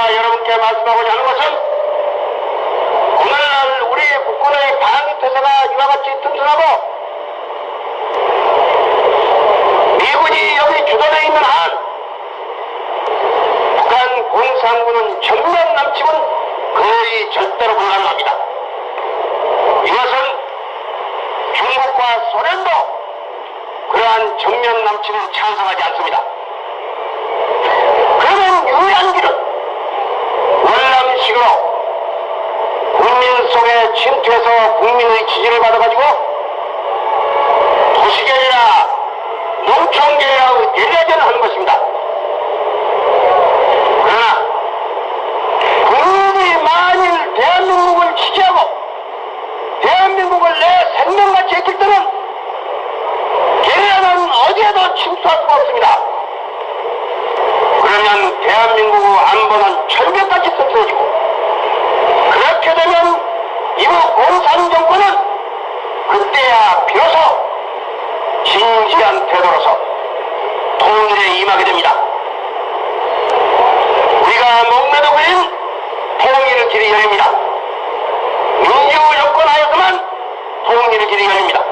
여러분께 말씀하고자 하는 것은 오늘날 우리 국군의 방위 태세가 이와 같이 튼튼하고 미군이 여기 주둔해 있는 한 북한 공산군은 정면 남침은 거의 절대로 불가능합니다. 이것은 중국과 소련도 그러한 정면 남침을 찬성하지 않습니다. 그러면 유일한 길은 월남식으로 침투해서 국민의 지지를 받아가지고 도시계획이나 농촌계획하고 대대전을 하는 것입니다. 그러나 국민이 만일 대한민국을 지지하고 대한민국을 내 생명같이 했을 때는 걔네는 어디에도 침투할 수가 없습니다. 그러면 대한민국의 안보는 철벽같이 튼튼해지고 그렇게 되면 이후 공산 정권은 그때야 비로소 진지한 태도로서 통일에 임하게 됩니다. 우리가 목매도 걸린 통일의 길이 열립니다. 민주 여건 하에서만 통일의 길이 열립니다.